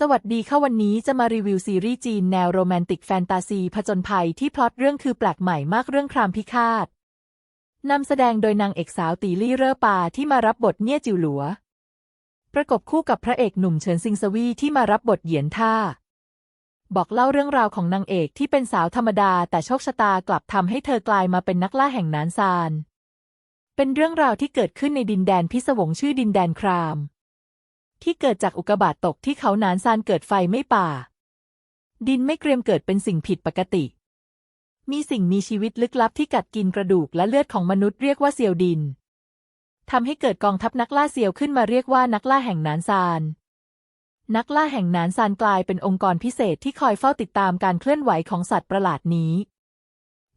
สวัสดีค่ะวันนี้จะมารีวิวซีรีส์จีนแนวโรแมนติกแฟนตาซีผจญภัยที่พล็อตเรื่องคือแปลกใหม่มากเรื่องครามพิฆาตนำแสดงโดยนางเอกสาวตีลี่เร่อปาที่มารับบทเนี่ยจิวหลัว ประกบคู่กับพระเอกหนุ่มเฉินซิงซวีที่มารับบทเหยียนท่า บอกเล่าเรื่องราวของนางเอกที่เป็นสาวธรรมดาแต่โชคชะตากลับทำให้เธอกลายมาเป็นนักล่าแห่งนานซาน เป็นเรื่องราวที่เกิดขึ้นในดินแดนพิศวงชื่อดินแดนคราม ที่เกิดจากอุกกาบาตตกที่เขาหนานซานเกิดไฟไม่ป่า ดินไม่เกรียมเกิดเป็นสิ่งผิดปกติ มีสิ่งมีชีวิตลึกลับที่กัดกินกระดูกและเลือดของมนุษย์เรียกว่าเซียวดินทำให้เกิดกองทัพนักล่าเซียวขึ้นมาเรียกว่านักล่าแห่งหนานซาน นักล่าแห่งหนานซานกลายเป็นองค์กรพิเศษที่คอยเฝ้าติดตามการเคลื่อนไหวของสัตว์ประหลาดนี้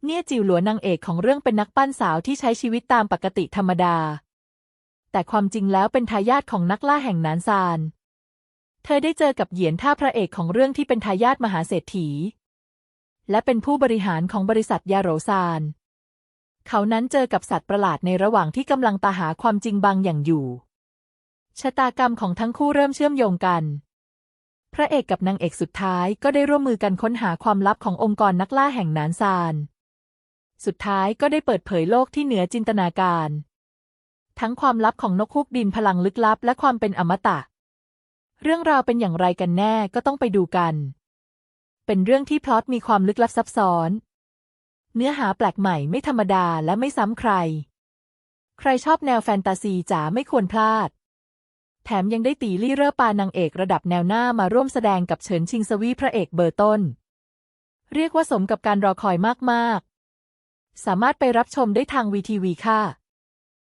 เนี่ยจิวหลัวนางเอกของเรื่องเป็นนักปั้นสาวที่ใช้ชีวิตตามปกติธรรมดา แต่ความจริงแล้วเป็นทายาทของนักล่าแห่งนานซาน เธอได้เจอกับเหยียนท่าพระเอกของเรื่องที่เป็นทายาทมหาเศรษฐี และเป็นผู้บริหารของบริษัทยาโรซาน เขานั้นเจอกับสัตว์ประหลาดในระหว่างที่กำลังตาหาความจริงบางอย่างอยู่ ชะตากรรมของทั้งคู่เริ่มเชื่อมโยงกัน พระเอกกับนางเอกสุดท้ายก็ได้ร่วมมือกันค้นหาความลับขององค์กรนักล่าแห่งนานซาน สุดท้ายก็ได้เปิดเผยโลกที่เหนือจินตนาการ ทั้งความลับของนกฮูกดินพลังลึกลับ และความเป็นอมตะ เรื่องราวเป็นอย่างไรกันแน่ก็ต้องไปดูกัน เป็นเรื่องที่พล็อตมีความลึกลับซับซ้อน เนื้อหาแปลกใหม่ไม่ธรรมดาและไม่ซ้ำใคร ใครชอบแนวแฟนตาซีจ๋าไม่ควรพลาด แถมยังได้ตีลี่เร่อปานางเอกระดับแนวหน้ามาร่วมแสดงกับเฉินชิงสวีพระเอกเบอร์ต้น เรียกว่าสมกับการรอคอยมากๆ สามารถไปรับชมได้ทางวีทีวีค่ะ